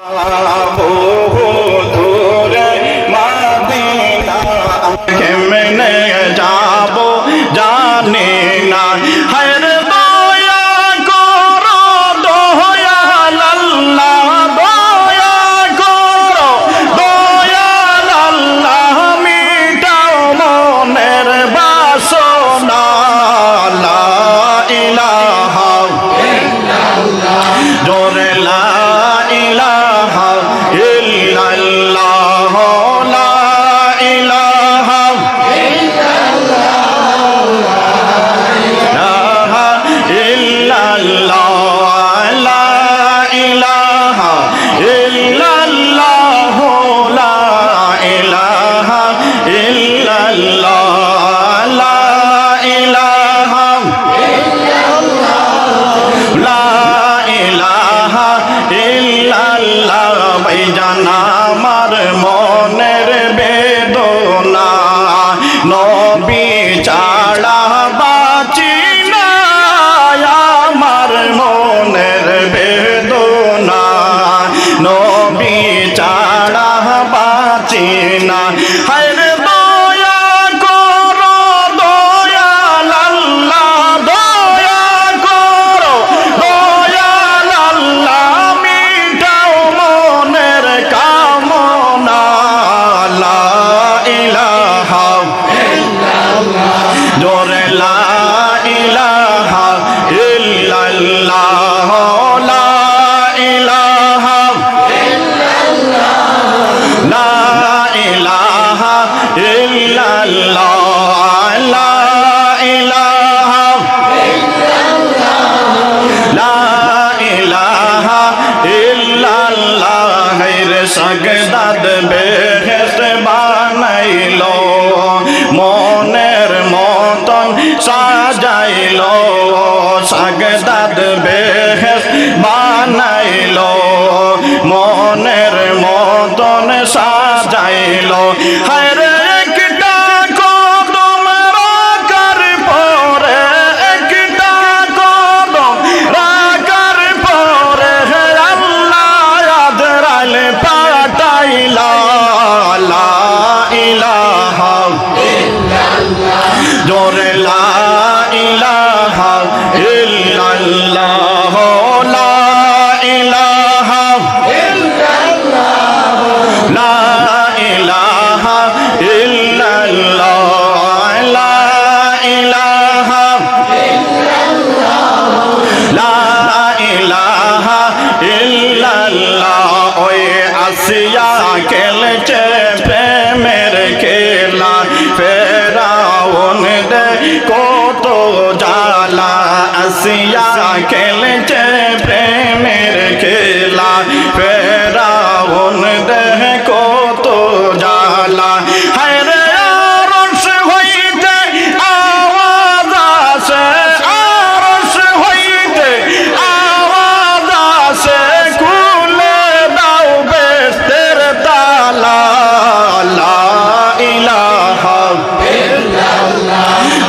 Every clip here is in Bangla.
Allahu ইল্লাল্লাহ, ভাইজান, আমার মনের বেদনা। নবী ছাড়া বাঁচি না, আমার মনের বেদনা। নবী ছাড়া বাঁচি না সগদাদ বেহেস বানাইল মনের মতন সাজাইল সগদাদ বেহেস বানাইল মনের মতন সাজাইল খেলছে প্রেমের খেলা। ফেরাউন দে কত জালা আসিয়া খেলছে প্রেমের খেলা।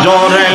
জোরে